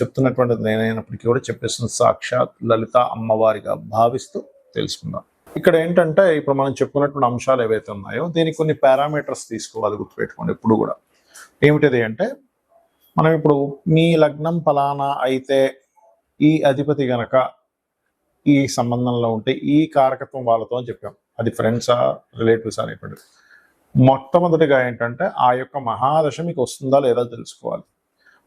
చెప్తున్నటువంటిది నేనైనప్పటికీ కూడా చెప్పేస్తున్న సాక్షాత్ లలిత అమ్మవారిగా భావిస్తూ తెలుసుకుందాం. ఇక్కడ ఏంటంటే ఇప్పుడు మనం చెప్పుకున్నటువంటి అంశాలు ఏవైతే ఉన్నాయో దీనికి కొన్ని పారామీటర్స్ తీసుకోవాలి గుర్తుపెట్టుకోండి ఇప్పుడు కూడా. ఏమిటిది అంటే మనం ఇప్పుడు మీ లగ్నం ఫలానా అయితే ఈ అధిపతి గనక ఈ సంబంధంలో ఉంటే ఈ కారకత్వం వాళ్ళతో అని చెప్పాం. అది ఫ్రెండ్సా రిలేటివ్స్ అనేటువంటి మొట్టమొదటిగా ఏంటంటే ఆ యొక్క మహాదశ మీకు వస్తుందా లేదా తెలుసుకోవాలి.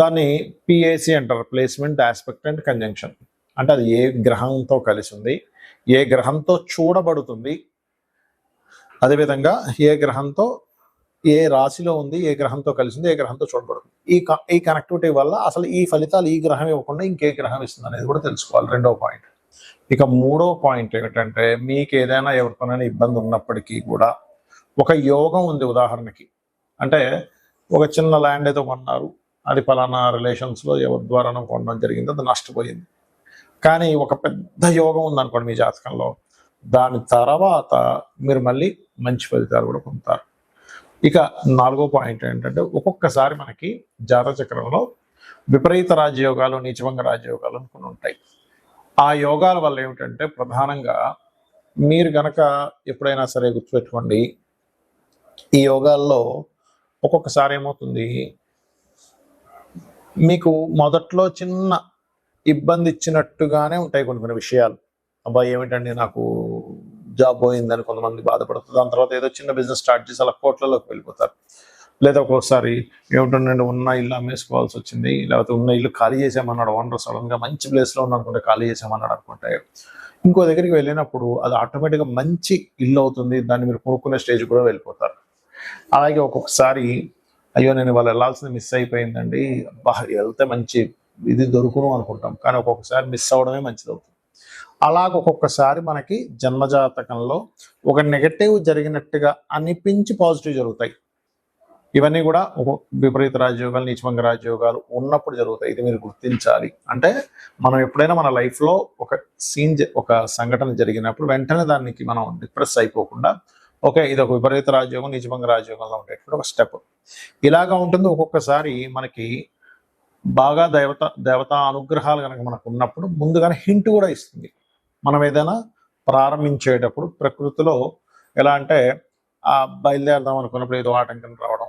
దాన్ని పిఏసి అంటారు ప్లేస్మెంట్ ఆస్పెక్ట్ అండ్ కంజంక్షన్ అంటే అది ఏ గ్రహంతో కలిసి ఉంది ఏ గ్రహంతో చూడబడుతుంది అదేవిధంగా ఏ గ్రహంతో ఏ రాశిలో ఉంది ఏ గ్రహంతో కలిసి ఉంది ఏ గ్రహంతో చూడబడుతుంది. ఈ ఈ కనెక్టివిటీ వల్ల అసలు ఈ ఫలితాలు ఈ గ్రహం ఇవ్వకుండా ఇంకే గ్రహం ఇస్తుంది అనేది కూడా తెలుసుకోవాలి రెండవ పాయింట్ ఇక మూడో పాయింట్ ఏంటంటే మీకు ఏదైనా ఎవరితోనైనా ఇబ్బంది ఉన్నప్పటికీ కూడా ఒక యోగం ఉంది ఉదాహరణకి. అంటే ఒక చిన్న ల్యాండ్ ఏదో కొన్నారు అది ఫలానా రిలేషన్స్లో ఎవరి ద్వారానో కొనడం జరిగింది అది నష్టపోయింది. కానీ ఒక పెద్ద యోగం ఉందనుకోండి మీ జాతకంలో. దాని తర్వాత మీరు మళ్ళీ మంచి ఫలితాలు కూడా పొందుతారు. ఇక నాలుగో పాయింట్ ఏంటంటే ఒక్కొక్కసారి మనకి జాతక చక్రంలో విపరీత రాజయోగాలు నీచభంగ రాజయోగాలు అని కొన్ని ఉంటాయి. ఆ యోగాల వల్ల ఏమిటంటే ప్రధానంగా మీరు గనక ఎప్పుడైనా సరే గుర్తుపెట్టుకోండి ఈ యోగాల్లో ఒక్కొక్కసారి ఏమవుతుంది? మీకు మొదట్లో చిన్న ఇబ్బంది ఇచ్చినట్టుగానే ఉంటాయి కొన్ని కొన్ని విషయాలు. అబ్బాయి ఏమిటండి నాకు జాబ్ పోయిందని కొంతమంది బాధపడుతుంది దాని తర్వాత ఏదో చిన్న బిజినెస్ స్టార్ట్ చేసి అలా కోట్లలోకి వెళ్ళిపోతారు. లేదా ఒక్కొక్కసారి ఏమిటండి ఉన్న ఇల్లు అమ్మేసుకోవాల్సి వచ్చింది లేకపోతే ఉన్న ఇల్లు ఖాళీ చేసామన్నాడు ఓనర్ సడన్గా మంచి ప్లేస్లో ఉన్నానుకుంటే ఖాళీ చేసామన్నాడు అనుకుంటే ఇంకో దగ్గరికి వెళ్ళినప్పుడు అది ఆటోమేటిక్గా మంచి ఇల్లు అవుతుంది దాన్ని మీరు కొనుక్కునే స్టేజ్ కూడా వెళ్ళిపోతారు. అలాగే ఒక్కొక్కసారి అయ్యో నేను వాళ్ళు వెళ్ళాల్సింది మిస్ అయిపోయిందండి. అబ్బా వెళ్తే మంచి ఇది దొరుకును అనుకుంటాం. కానీ ఒక్కొక్కసారి మిస్ అవడమే మంచిది అవుతుంది. అలాగ ఒక్కొక్కసారి మనకి జన్మజాతకంలో ఒక నెగటివ్ జరిగినట్టుగా అనిపించి పాజిటివ్ జరుగుతాయి. ఇవన్నీ కూడా ఒక విపరీత రాజయోగాలు నీచమంగ రాజయోగాలు ఉన్నప్పుడు జరుగుతాయి. ఇది మీరు గుర్తించాలి. అంటే మనం ఎప్పుడైనా మన లైఫ్లో ఒక సీన్ ఒక సంఘటన జరిగినప్పుడు వెంటనే దానికి మనం డిప్రెస్ అయిపోకుండా ఓకే ఇది ఒక విపరీత రాజయోగం నీచభంగ రాజయోగంలో ఉండేటువంటి ఒక స్టెప్ ఇలాగా ఉంటుంది ఒక్కొక్కసారి మనకి బాగా దేవత దేవతా అనుగ్రహాలు కనుక మనకు ఉన్నప్పుడు ముందుగానే హింట్ కూడా ఇస్తుంది. మనం ఏదైనా ప్రారంభించేటప్పుడు ప్రకృతిలో ఎలా అంటే ఆ బయలుదేరదాం అనుకున్నప్పుడు ఏదో ఆటంకం రావడం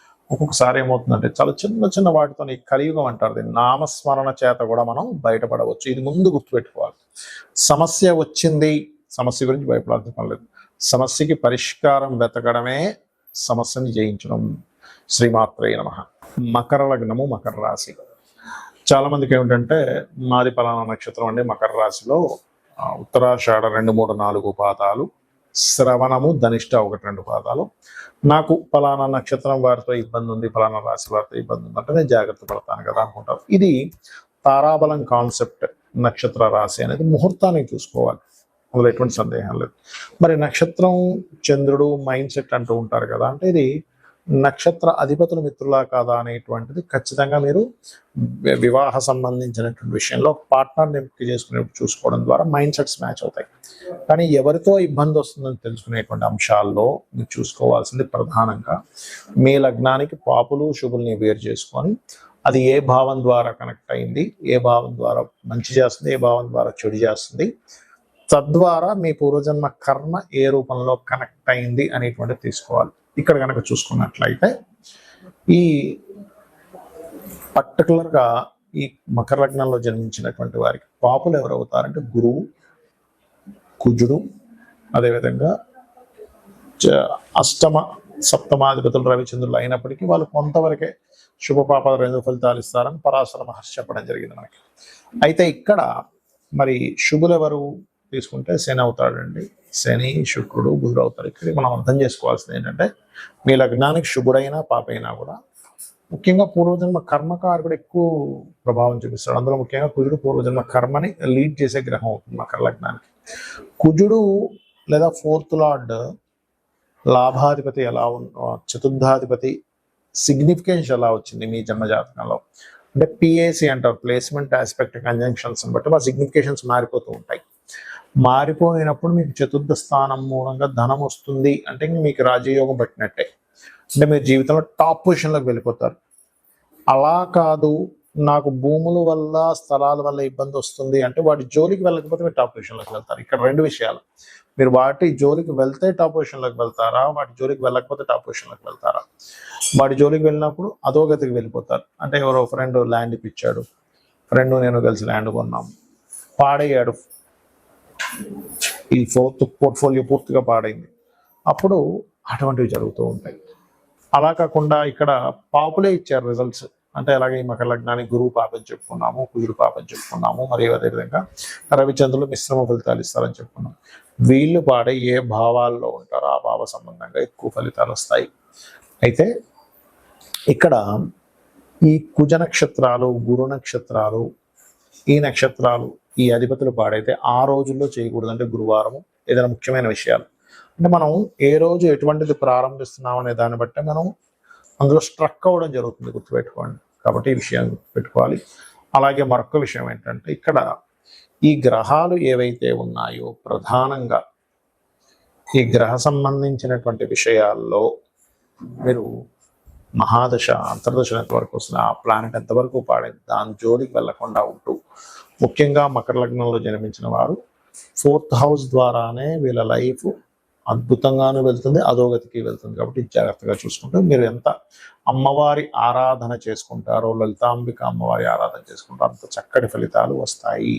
ఒక్కొక్కసారి ఏమవుతుందంటే చాలా చిన్న చిన్న వాటితో ఈ కలియుగం అంటారు దీన్ని. నామస్మరణ చేత కూడా మనం బయటపడవచ్చు. ఇది ముందు గుర్తుపెట్టుకోవాలి. సమస్య వచ్చింది సమస్య గురించి భయపడాల్సిన పని లేదు. సమస్యకి పరిష్కారం వెతకడమే సమస్యని జయించడం. శ్రీమాత్రే నమ. మకర లగ్నము మకర రాశి. చాలా మందికి ఏమిటంటే మాది పలానా నక్షత్రం అండి. మకర రాశిలో ఉత్తరాషాఢ రెండు మూడు నాలుగు పాదాలు శ్రవణము ధనిష్ట ఒకటి రెండు పాదాలు. నాకు ఫలానా నక్షత్రం వారితో ఇబ్బంది ఉంది ఫలానా రాశి వారితో ఇబ్బంది ఉంది అంటే నేను జాగ్రత్త పడతాను కదా అనుకుంటారు. ఇది తారాబలం కాన్సెప్ట్ నక్షత్ర రాశి అనేది ముహూర్తాన్ని చూసుకోవాలి. అందులో ఎటువంటి సందేహం లేదు. మరి నక్షత్రం చంద్రుడు మైండ్ సెట్ అంటూ ఉంటారు కదా అంటే ఇది నక్షత్ర అధిపతుల మిత్రులా కాదా అనేటువంటిది ఖచ్చితంగా మీరు వివాహ సంబంధించినటువంటి విషయంలో పార్ట్నర్ని ఎంపిక చేసుకునేప్పుడు చూసుకోవడం ద్వారా మైండ్ సెట్స్ మ్యాచ్ అవుతాయి. కానీ ఎవరితో ఇబ్బంది వస్తుందని తెలుసుకునేటువంటి అంశాల్లో మీరు చూసుకోవాల్సింది ప్రధానంగా మీ లగ్నానికి పాపులు శుభుల్ని వేరు చేసుకొని అది ఏ భావం ద్వారా కనెక్ట్ అయింది ఏ భావం ద్వారా మంచి చేస్తుంది ఏ భావం ద్వారా చెడు చేస్తుంది తద్వారా మీ పూర్వజన్మ కర్మ ఏ రూపంలో కనెక్ట్ అయింది అనేటువంటిది తీసుకోవాలి. ఇక్కడ కనుక చూసుకున్నట్లయితే ఈ పర్టికులర్గా ఈ మకర లగ్నంలో జన్మించినటువంటి వారికి పాపులు ఎవరు అవుతారంటే గురువు కుజుడు అదేవిధంగా చ- అష్టమ సప్తమాధిపతులు రవిచంద్రులు అయినప్పటికీ వాళ్ళు కొంతవరకే శుభపాప రెండు ఫలితాలు ఇస్తారని పరాశర మహర్షి చెప్పడం జరిగింది మనకి. అయితే ఇక్కడ మరి శుభులు ఎవరు తీసుకుంటే శని అవుతాడండి. శని శుక్రుడు బుధుడు అవుతారు. ఇక్కడ మనం అర్థం చేసుకోవాల్సింది ఏంటంటే మీ లగ్నానికి శుభుడైనా పాపైనా కూడా ముఖ్యంగా పూర్వజన్మ కర్మకారకుడు ఎక్కువ ప్రభావం చూపిస్తాడు. అందులో ముఖ్యంగా కుజుడు పూర్వజన్మ కర్మని లీడ్ చేసే గ్రహం అవుతుంది మకర లగ్నానికి. కుజుడు లేదా ఫోర్త్ లార్డ్ లాభాధిపతి ఎలా ఉన్న చతుర్థాధిపతి సిగ్నిఫికెన్స్ ఎలా వచ్చింది మీ జన్మ జాతకంలో? అంటే పిఏసి అంటారు. ప్లేస్మెంట్ ఆస్పెక్ట్ కంజంక్షన్స్ బట్టి మా సిగ్నిఫికేషన్స్ మారిపోతూ ఉంటాయి. మారిపోయినప్పుడు మీకు చతుర్థ స్థానం మూలంగా ధనం వస్తుంది అంటే మీకు రాజయోగం పట్టినట్టే. అంటే మీరు జీవితంలో టాప్ పొజిషన్లోకి వెళ్ళిపోతారు. అలా కాదు నాకు భూముల వల్ల స్థలాల వల్ల ఇబ్బంది వస్తుంది అంటే వాటి జోలికి వెళ్ళకపోతే మీరు టాప్ పొజిషన్లోకి వెళ్తారు. ఇక్కడ రెండు విషయాలు. మీరు వాటి జోలికి వెళ్తే టాప్ పొజిషన్లోకి వెళ్తారా? వాటి జోలికి వెళ్ళకపోతే టాప్ పొజిషన్లోకి వెళ్తారా? వాటి జోలికి వెళ్ళినప్పుడు అధోగతికి వెళ్ళిపోతారు. అంటే ఎవరో ఫ్రెండ్ ల్యాండ్ ఇప్పించాడు. ఫ్రెండ్ నేను కలిసి ల్యాండ్ కొన్నాం. పాడయ్యాడు. ఈ ఫోర్త్ పోర్ట్ఫోలియో పూర్తిగా పాడైంది. అప్పుడు అటువంటివి జరుగుతూ ఉంటాయి. అలా కాకుండా ఇక్కడ పాపులే ఇచ్చారు రిజల్ట్స్ అంటే అలాగే ఈ మకర లగ్నానికి గురువు పాపని చెప్పుకున్నాము కుజుడు పాపని చెప్పుకున్నాము మరియు అదేవిధంగా రవిచంద్రులు మిశ్రమ ఫలితాలు ఇస్తారని చెప్పుకున్నాం. వీళ్ళు పాడే ఏ భావాల్లో ఉంటారో ఆ భావ సంబంధంగా ఎక్కువ ఫలితాలు వస్తాయి. అయితే ఇక్కడ ఈ కుజ నక్షత్రాలు గురు నక్షత్రాలు ఈ నక్షత్రాలు ఈ అధిపతులు పాడైతే ఆ రోజుల్లో చేయకూడదు అంటే గురువారము ఏదైనా ముఖ్యమైన విషయాలు. అంటే మనం ఏ రోజు ఎటువంటిది ప్రారంభిస్తున్నాం అనే దాన్ని బట్టి మనం అందులో స్ట్రక్ అవ్వడం జరుగుతుంది గుర్తుపెట్టుకోండి. కాబట్టి ఈ విషయం గుర్తుపెట్టుకోవాలి. అలాగే మరొక విషయం ఏంటంటే ఇక్కడ ఈ గ్రహాలు ఏవైతే ఉన్నాయో ప్రధానంగా ఈ గ్రహ సంబంధించినటువంటి విషయాల్లో మీరు మహాదశ అంతర్దశ ఎంతవరకు వస్తుంది ఆ ప్లానెట్ ఎంతవరకు పాడింది? దాని జోలికి వెళ్ళకుండా ఉంటూ ముఖ్యంగా మకర లగ్నంలో జన్మించిన వారు ఫోర్త్ హౌస్ ద్వారానే వీళ్ళ లైఫ్ అద్భుతంగాను వెళ్తుంది అధోగతికి వెళ్తుంది. కాబట్టి జాగ్రత్తగా చూసుకుంటే మీరు ఎంత అమ్మవారి ఆరాధన చేసుకుంటారో లలితాంబిక అమ్మవారి ఆరాధన చేసుకుంటారో అంత చక్కటి ఫలితాలు వస్తాయి.